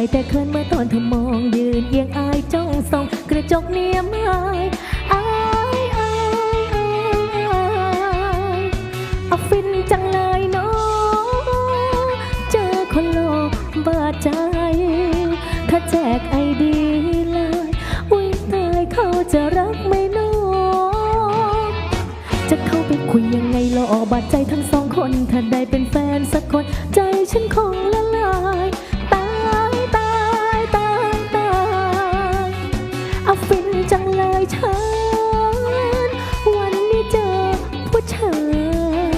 รู้จะทำยังไงได้แต่เคินเมื่อตอนเธอมองยืนเอียงอายจ้องส่องกระจกเนียมอายอายอายอายเอาฟินจังเลยเนาะเจอคนหล่อบาดใจ ถ้าแจกไอดีเลยอุ้ยตายเขาจะรักไหมเนาะจะเข้าไปคุยยังไงหลอบาดใจทั้งสองคน ถ้าได้เป็นแฟนสักคน ใจฉันคง อาฟินจังเลยฉันวันนี้เจอผู้ชาย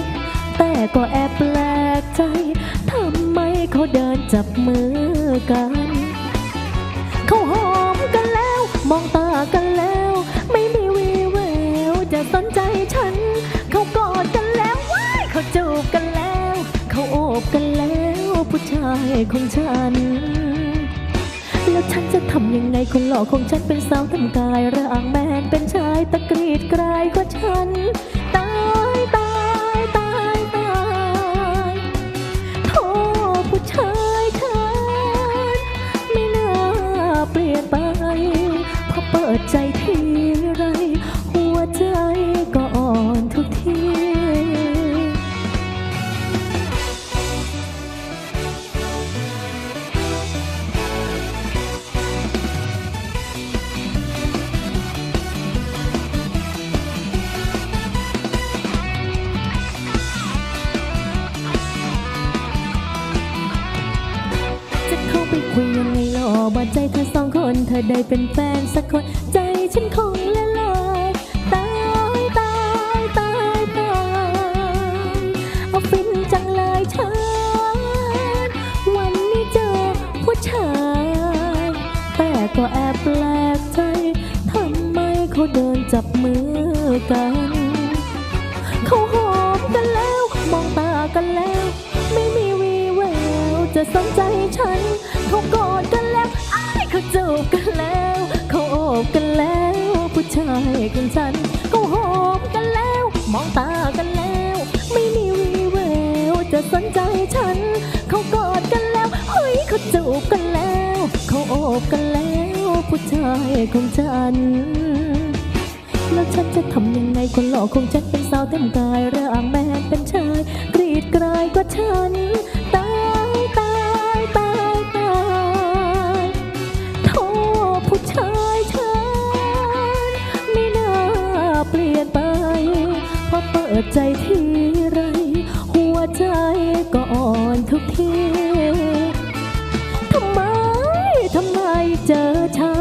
แต่ก็แอบแปลกใจทำไมเขาเดินจับมือกัน เขาหอมกันแล้ว มองตากันแล้ว ไม่มีวีแววจะสนใจฉัน เขากอดกันแล้วว้ายเขาจูบกันแล้ว เขาโอบกันแล้ว ผู้ชายของฉัน แล้วฉันจะทำยังไงคนหล่อของฉันเป็นสาวทำกายร่างแมนเป็นชายตะกรีดกลายกว่าฉันตายตายตายตายโทษผู้ชายฉันไม่น่าเปลี่ยนไปพอเปิดใจ อบาดใจเธอสองคน เธอได้เป็นแฟนสักคน ใจฉันคงละลายตายตายตายตายเอาฟินจังเลยฉันวันนี้เจอผู้ชายแต่ก็แอบแปลกใจทำไมเขาเดินจับมือกันเขาหอมกันแล้ว มองตากันแล้ว ไม่มีวีแววจะสนใจฉันเขากอด ชายของฉันเขาหอมกันแล้ว มองตากันแล้ว ไม่มีวีแววจะสนใจฉัน เขากอดกันแล้วเฮ้ยเขาจูบกันแล้ว เขาโอบกันแล้ว ผู้ชายของฉัน แล้วฉันจะทำยังไงคนหล่อคงฉันเป็นสาวเต็มกายร่างแมนเป็นชายกรีดกรายกว่าฉัน บใจทีไร หัวใจก็อ่อนทุกที ทำไม ทำไมเจอเธอ